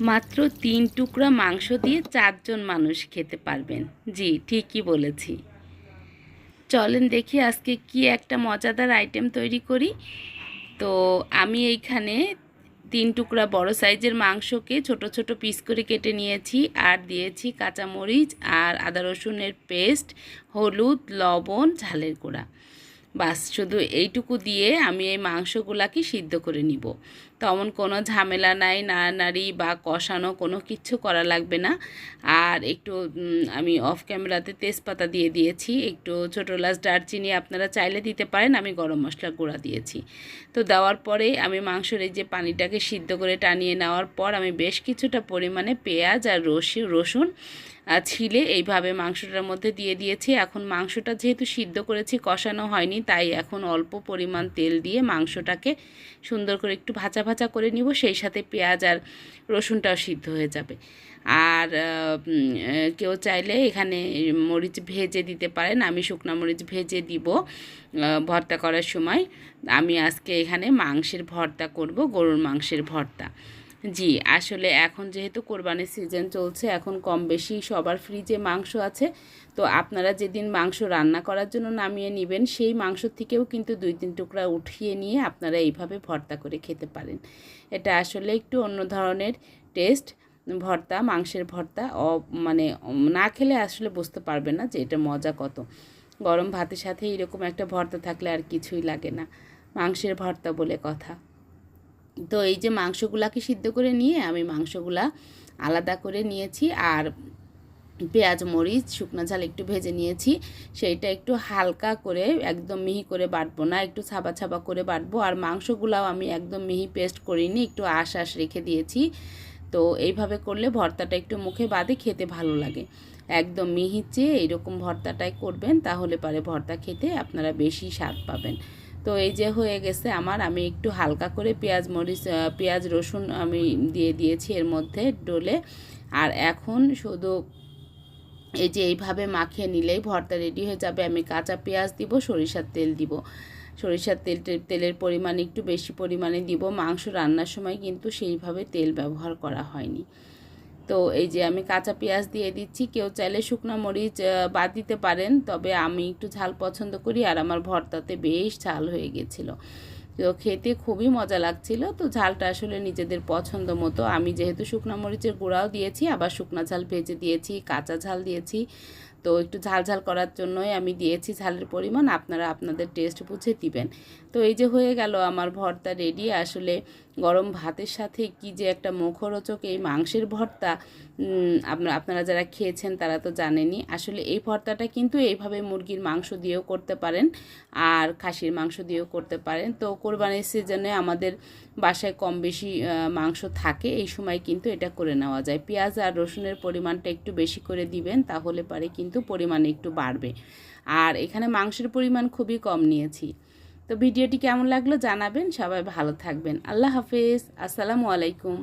মাত্র তিন টুকরা মাংস দিয়ে চারজন মানুষ খেতে পারবেন। জি, ঠিকই বলেছি। চলেন দেখি আজকে কি একটা মজাদার আইটেম তৈরি করি। তো আমি এইখানে তিন টুকরা বড় সাইজের মাংসকে ছোট ছোট পিস করে কেটে নিয়েছি আর দিয়েছি কাঁচামরিচ আর আদা রসুনের পেস্ট হলুদ, লবণ, ঝালের গুঁড়া। বাস, শুধু এইটুকু দিয়ে আমি এই মাংসগুলাকে সিদ্ধ করে নিব। তেমন কোনো ঝামেলা নাই, নাড়ানাড়ি বা কষানো কোনো কিচ্ছু করা লাগবে না। আর একটু আমি অফ ক্যামেরাতে তেজপাতা দিয়ে দিয়েছি, একটু ছোটো লাস দারচিনি আপনারা চাইলে দিতে পারেন, আমি গরম মশলা গুঁড়া দিয়েছি। তো দেওয়ার পরে আমি মাংসের এই যে পানিটাকে সিদ্ধ করে টানিয়ে নেওয়ার পর আমি বেশ কিছুটা পরিমাণে পেঁয়াজ আর রসি, রসুন ছিলে, এইভাবে মাংসটার মধ্যে দিয়ে দিয়েছি। এখন মাংসটা যেহেতু সিদ্ধ করেছি, কষানো হয়নি, তাই এখন অল্প পরিমাণ তেল দিয়ে মাংসটাকে সুন্দর করে একটু ভাজা ভাজা করে নিব, সেই সাথে পেঁয়াজ আর রসুনটাও সিদ্ধ হয়ে যাবে। আর কেউ চাইলে এখানে মরিচ ভেজে দিতে পারেন, আমি শুকনো মরিচ ভেজে দিব ভর্তা করার সময়। আমি আজকে এখানে মাংসের ভর্তা করব, গরুর মাংসের ভর্তা। জি, আসলে এখন যেহেতু কোরবানির সিজন চলছে, এখন কম বেশি সবার ফ্রিজে মাংস আছে। তো আপনারা যেদিন মাংস রান্না করার জন্য নামিয়ে নেবেন, সেই মাংস থেকেও কিন্তু দুই, তিন টুকরা উঠিয়ে নিয়ে আপনারা এইভাবে ভর্তা করে খেতে পারেন। এটা আসলে একটু অন্য ধরনের টেস্ট ভর্তা, মাংসের ভর্তা, অ মানে না খেলে আসলে বুঝতে পারবেন না যে এটা মজা কত। গরম ভাতের সাথে এরকম একটা ভর্তা থাকলে আর কিছুই লাগে না। মাংসের ভর্তা বলে কথা। তো এই যে মাংসগুলাকে সিদ্ধ করে নিয়ে আমি মাংসগুলা আলাদা করে নিয়েছি আর পেঁয়াজ, মরিচ, শুকনো ঝাল একটু ভেজে নিয়েছি। সেইটা একটু হালকা করে, একদম মিহি করে বাটবো না, একটু ছাবা ছাবা করে বাটবো। আর মাংসগুলাও আমি একদম মিহি পেস্ট করিনি, একটু আশ আশ রেখে দিয়েছি। তো এইভাবে করলে ভর্তাটা একটু মুখে বাদে খেতে ভালো লাগে। একদম মিহি চেয়ে এইরকম ভর্তাটাই করবেন, তাহলে পারে ভর্তা খেতে আপনারা বেশি স্বাদ পাবেন। তো এই যে হয়ে গেছে আমার, আমি একটু হালকা করে পেঁয়াজ, মরিচ পেঁয়াজ, রসুন আমি দিয়ে দিয়েছি এর মধ্যে ডোলে। আর এখন শুধু এই যে এইভাবে মাখিয়ে নিলেই ভর্তা রেডি হয়ে যাবে। আমি কাঁচা পেঁয়াজ দিব, সরিষার তেল দিব। সরিষার তেল তেলের পরিমাণ একটু বেশি পরিমাণে দিব। মাংস রান্নার সময় কিন্তু সেইভাবে তেল ব্যবহার করা হয়নি। তো এই যে আমি কাঁচা পেঁয়াজ দিয়ে দিচ্ছি, কেউ চাইলে শুকনো মরিচ বাদ দিতে পারেন। তবে আমি একটু ঝাল পছন্দ করি আর আমার ভর্তাতে বেশ ঝাল হয়ে গেছিল। তো খেতে খুবই মজা লাগছিল। তো ঝালটা আসলে নিজেদের পছন্দ মতো। আমি যেহেতু শুকনো মরিচের গুঁড়াও দিয়েছি, আবার শুকনা ঝাল ভেজে দিয়েছি, কাঁচা ঝাল দিয়েছি। তো একটু ঝাল ঝাল করার জন্যই আমি দিয়েছি ঝালের পরিমাণ, আপনারা আপনাদের টেস্ট বুঝে দিবেন। তো এই যে হয়ে গেল আমার ভর্তা রেডি আসলে গরম ভাতের সাথে কি যে একটা মুখরোচক এই মাংসের ভর্তা আপনারা আপনারা যারা খেয়েছেন তারা তো জানেনই। আসলে এই ভর্তাটা কিন্তু এইভাবে মুরগির মাংস দিয়েও করতে পারেন আর খাসির মাংস দিয়েও করতে পারেন। তো কোরবানির সিজনে আমাদের বাসায় কম বেশি মাংস থাকে, এই সময় কিন্তু এটা করে নেওয়া যায়। পেঁয়াজ আর রসুনের পরিমাণটা একটু বেশি করে দিবেন, তাহলে পারে কিন্তু পরিমাণ একটু বাড়বে। আর এখানে মাংসের পরিমাণ খুবই কম নিয়েছি। তো ভিডিওটি কেমন লাগল জানাবেন, সবাই ভালো থাকবেন। আল্লাহ হাফেজ, আসসালামু আলাইকুম।